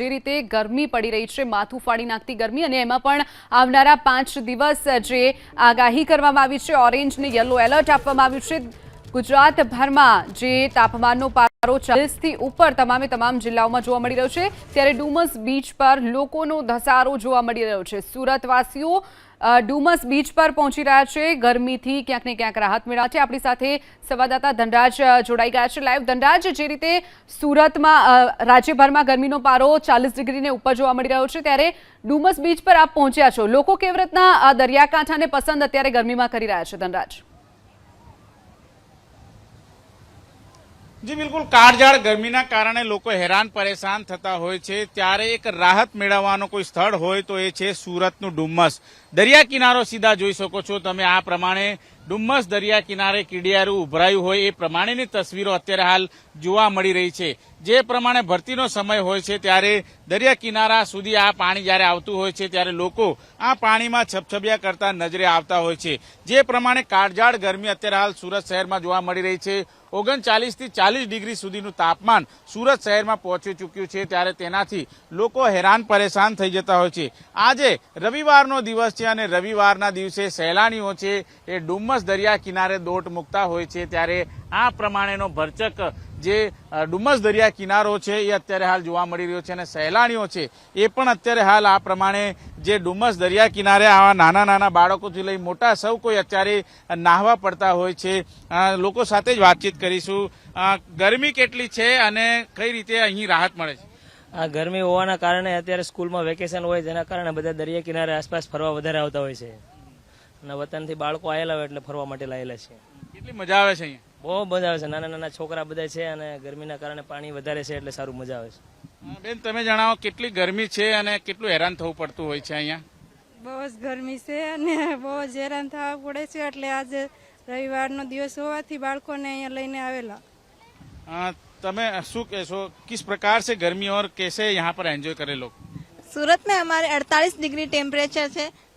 જે રીતે ગરમી પડી રહી છે, માથું ફાડી નાખતી ગરમી અને એમાં પણ આવનારા પાંચ દિવસ જે આગાહી કરવામાં આવી છે, ઓરેન્જ ને યલો એલર્ટ આપવામાં આવ્યું છે. ગુજરાતભરમાં જે તાપમાનનો પારો ચાલીસથી ઉપર તમામે તમામ જિલ્લાઓમાં જોવા મળી રહ્યો છે. ત્યારે ડુમસ બીચ પર લોકોનો ધસારો જોવા મળી રહ્યો છે. સુરતવાસીઓ ડુમસ બીચ પર પહોંચી રહ્યા છે. ગરમીથી ક્યાંક ને ક્યાંક રાહત મેળવ્યા છે. આપણી સાથે સંવાદદાતા ધનરાજ જોડાઈ ગયા છે લાઈવ. ધનરાજ, જે રીતે સુરતમાં રાજ્યભરમાં ગરમીનો પારો ચાલીસ ડિગ્રીને ઉપર જોવા મળી રહ્યો છે, ત્યારે ડુમસ બીચ પર આપ પહોંચ્યા છો. લોકો કેવી રીતના દરિયાકાંઠાને પસંદ અત્યારે ગરમીમાં કરી રહ્યા છે, ધનરાજ? જી, બિલકુલ. કાળઝાળ ગરમીના કારણે લોકો હેરાન પરેશાન થતા હોય છે. ત્યારે એક રાહત મેળવવાનો કોઈ સ્થળ હોય તો એ છે સુરતનું ડુમ્મસ. દરિયા કિનારો સીધા જોઈ શકો છો. તમે આ પ્રમાણે ડુમ્મસ દરિયા કિનારે કીડિયારું ઉભરાયું હોય એ પ્રમાણેની તસવીરો અત્યારે હાલ જોવા મળી રહી છે. જે પ્રમાણે ભરતીનો સમય હોય છે ત્યારે દરિયા કિનારા સુધી આ પાણી જ્યારે આવતું હોય છે ત્યારે લોકો આ પાણીમાં છપછપિયા કરતા નજરે આવતા હોય છે. જે પ્રમાણે કાળઝાળ ગરમી અત્યારે હાલ સુરત શહેરમાં જોવા મળી રહી છે. ઓગણચાલીસથી ચાલીસ ડિગ્રી સુધીનું તાપમાન સુરત શહેરમાં પહોંચી ચૂક્યું છે ત્યારે તેનાથી લોકો હેરાન પરેશાન થઈ જતા હોય છે. આજે રવિવારનો દિવસ છે અને રવિવારના દિવસે સહેલાણીઓ છે એ ડુમ્મસ દરિયા કિનારે દોટ મૂકતા હોય છે, ત્યારે આ પ્રમાણેનો ભરચક જે ડુમસ દરિયા કિનારો છે, એ અત્યારે હાલ જોવા મળી રહ્યો છે અને સહેલાણીઓ છે, એ પણ અત્યારે હાલ આ પ્રમાણે જે ડુમસ દરિયા કિનારે આવા નાના નાના બાળકોથી લઈ મોટા સૌ કોઈ અત્યારે નાહવા પડતા હોય છે. લોકો સાથે જ વાતચીત કરીશું. ગરમી કેટલી છે અને કઈ રીતે અહીં રાહત મળે છે? આ ગરમી હોવાના કારણે અત્યારે સ્કૂલમાં વેકેશન હોય, જેના કારણે બધા દરિયા કિનારે આસપાસ ફરવા વધારે આવતા હોય છે. અને વતનથી બાળકો આવેલા હોય એટલે ફરવા માટે લાયેલા છે કેટલી મજા આવે છે અહીંયા બહુ મજા આવે છે નાના નાના છોકરા બધા છે અને ગરમીના કારણે પાણી વધારે છે એટલે સારું મજા આવે છે અ, બેન તમે જણાવો કેટલી ગરમી છે અને કેટલું હેરાન થવું પડતું હોય છે અહીંયા બહુ જ ગરમી છે અને બહુ જ હેરાન થવા પડે છે એટલે આજે રવિવારનો દિવસ હોવાથી બાળકોને અહીંયા લઈને આવેલા અ, તમે શું કહેશો કિસ પ્રકાર से गर्मी और कैसे यहाँ पर एंजॉय करे लोग સુરત में हमारे 48 ડિગ્રી ટેમ્પરેચર છે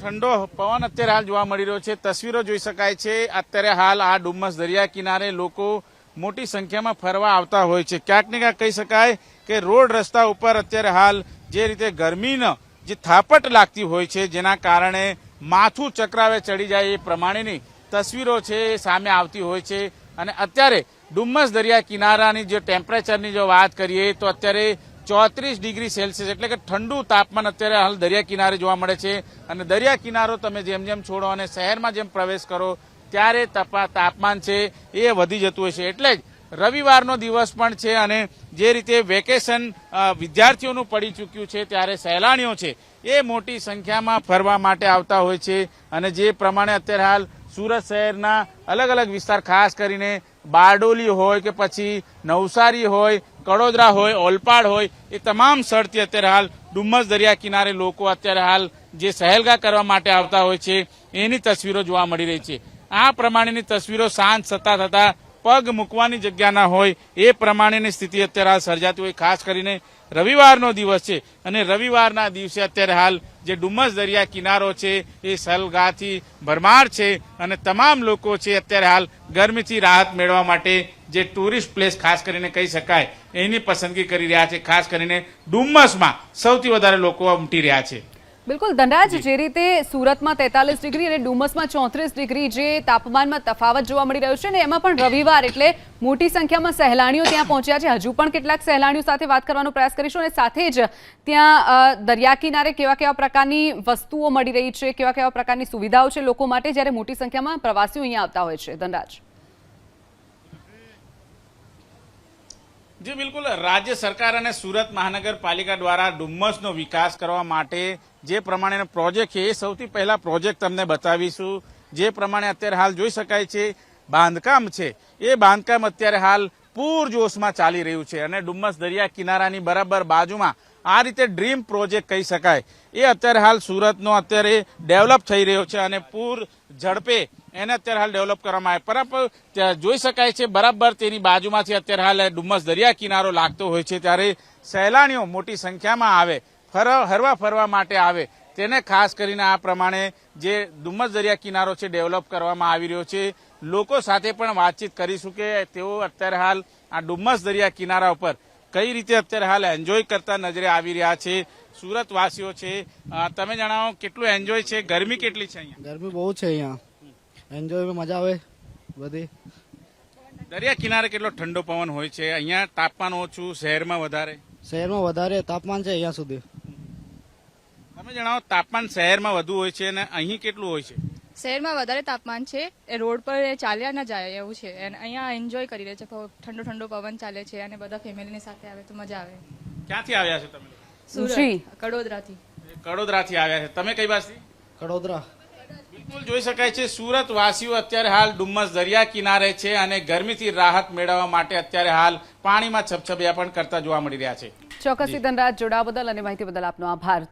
ઠંડો પવન અત્યારે હાલ જોવા મળી રહ્યો છે. તસવીરો જોઈ શકાય છે. અત્યારે હાલ આ ડુમ્મસ દરિયા કિનારે લોકો મોટી સંખ્યામાં ફરવા આવતા હોય છે. ક્યાંક ને ક્યાંક કહી શકાય કે રોડ રસ્તા ઉપર અત્યારે હાલ જે રીતે ગરમીનો જે થાપટ લાગતી હોય છે, જેના કારણે માથું ચક્રાવે ચડી જાય એ પ્રમાણેની તસવીરો છે સામે આવતી હોય છે. અને અત્યારે ડુમ્મસ દરિયા કિનારાની જે ટેમ્પરેચરની જો વાત કરીએ તો અત્યારે ચોત્રીસ ડિગ્રી સેલ્સિયસ. એટલે કે ઠંડુ તાપમાન અત્યારે હાલ દરિયા કિનારે જોવા મળે છે. અને દરિયા કિનારો તમે જેમ જેમ છોડો અને શહેરમાં જેમ પ્રવેશ કરો, ત્યારે તપા- તાપમાન છે એ વધી જતું હોય છે. એટલે જ રવિવારનો દિવસ પણ છે અને જે રીતે વેકેશન વિદ્યાર્થીઓનું પડી ચૂક્યું છે, ત્યારે સહેલાણીઓ છે, એ મોટી સંખ્યામાં ફરવા માટે આવતા હોય છે. અને જે પ્રમાણે અત્યારે હાલ સુરત શહેરના અલગ અલગ વિસ્તાર, ખાસ કરીને બારડોલી હોય કે પછી નવસારી હોય કડોદરા હોય, ઓલપાડ હોય, એ તમામ સ્થળથી અત્યારે હાલ ડુમ્મસ દરિયા કિનારે લોકો અત્યારે હાલ જે સહેલગા કરવા માટે આવતા હોય છે, એની તસવીરો જોવા મળી રહી છે. આ પ્રમાણેની તસવીરો સાંજ થતા થતા પગ મૂકવાની જગ્યા ના હોય એ પ્રમાણેની સ્થિતિ અત્યારે હાલ સર્જાતી હોય. ખાસ કરીને રવિવારનો દિવસ છે અને રવિવારના દિવસે અત્યારે હાલ જે ડુમ્મસ દરિયા કિનારો છે એ સલગાથી ભરમાર છે અને તમામ લોકો છે અત્યારે હાલ ગરમીથી રાહત મેળવવા માટે જે ટુરિસ્ટ પ્લેસ ખાસ કરીને કહી શકાય એની પસંદગી કરી રહ્યા છે. ખાસ કરીને ડુમ્મસમાં સૌથી વધારે લોકો ઉમટી રહ્યા છે. બિલકુલ ધનરાજ જે. રીતે સુરતમાં તેતાલીસ ડિગ્રી અને ડુમસમાં ચોત્રીસ ડિગ્રી જે તાપમાનમાં તફાવત જોવા મળી રહ્યો છે ને એમાં પણ રવિવાર એટલે મોટી સંખ્યામાં સહેલાણીઓ ત્યાં પહોંચ્યા છે. હજુ પણ કેટલાક સહેલાણીઓ સાથે વાત કરવાનો પ્રયાસ કરીશું અને સાથે જ ત્યાં દરિયા કિનારે કેવા કેવા પ્રકારની વસ્તુઓ મળી રહી છે કેવા કેવા પ્રકારની સુવિધાઓ છે લોકો માટે જ્યારે મોટી સંખ્યામાં પ્રવાસીઓ અહીંયા આવતા હોય છે. ધનરાજ. જી, બિલકુલ. રાજ્ય સરકાર અને સુરત મહાનગરપાલિકા દ્વારા ડુમ્મસનો વિકાસ કરવા માટે જે પ્રમાણેનો પ્રોજેક્ટ છે, એ સૌથી પહેલા પ્રોજેક્ટ તમને બતાવીશું. જે પ્રમાણે અત્યારે હાલ જોઈ શકાય છે, બાંધકામ છે. એ બાંધકામ અત્યારે હાલ પૂરજોશમાં ચાલી રહ્યું છે અને ડુમ્મસ દરિયા કિનારાની બરાબર બાજુમાં આ રીતે ડ્રીમ પ્રોજેક્ટ કહી શકાય. એ અત્યારે હાલ સુરતનો અત્યારે ડેવલપ થઈ રહ્યો છે અને પૂર ઝડપે એને અત્યારે હાલ ડેવલપ કરવામાં આવે પરંતુ જોઈ શકાય છે, બરાબર, તેની બાજુમાંથી અત્યારે હાલ ડુમ્મસ દરિયા કિનારો લાગતો હોય છે, ત્યારે સહેલાણીઓ મોટી સંખ્યામાં આવે હરવા ફરવા માટે આવે. તેને ખાસ કરીને આ પ્રમાણે જે ડુમ્મસ દરિયા કિનારો છે ડેવલપ કરવામાં આવી રહ્યો છે. લોકો સાથે પણ વાતચીત કરીશું કે તેઓ અત્યારે હાલ આ ડુમ્મસ દરિયા કિનારા ઉપર કઈ રીતે અત્યારે હાલ એન્જોય કરતા નજરે આવી રહ્યા છે. સુરતવાસીઓ છે તમે જણાવો, કેટલું એન્જોય છે? ગરમી કેટલી છે અહીંયા? ગરમી બહુ છે અહીંયા. એન્જોય મજા આવે બધી. દરિયા કિનારે કેટલો ઠંડો પવન હોય છે? અહીંયા તાપમાન ઓછું શહેરમાં વધારે? શહેરમાં વધારે તાપમાન છે અહીંયા સુધી. તમે જણાવો તાપમાન શહેરમાં વધુ હોય છે અને અહીં કેટલું હોય છે? શહેરમાં વધારે તાપમાન છે. એ રોડ પર એ ચાલ્યા ના જાય એવું છે. અને અહીંયા એન્જોય કરી રહે છે. ઠંડો ઠંડો પવન ચાલે છે અને બધા ફેમિલીની સાથે આવે તો મજા આવે. ક્યાંથી આવ્યા છો તમે? સુરત. કડોદરાથી. કડોદરાથી આવ્યા છે. તમે કઈ બાજુથી? કડોદરા. જોઈ શકાય છે. સુરત વાસીઓ અત્યારે હાલ ડુમ્મસ દરિયા કિનારે છે અને ગરમીથી રાહત મેળવવા માટે અત્યારે હાલ પાણીમાં છબછબિયા પણ કરતા જોવા મળી રહ્યા છે. ચોક્કસ ધનરાજ જોડાવા બદલ અને માહિતી બદલ આપનો આભાર.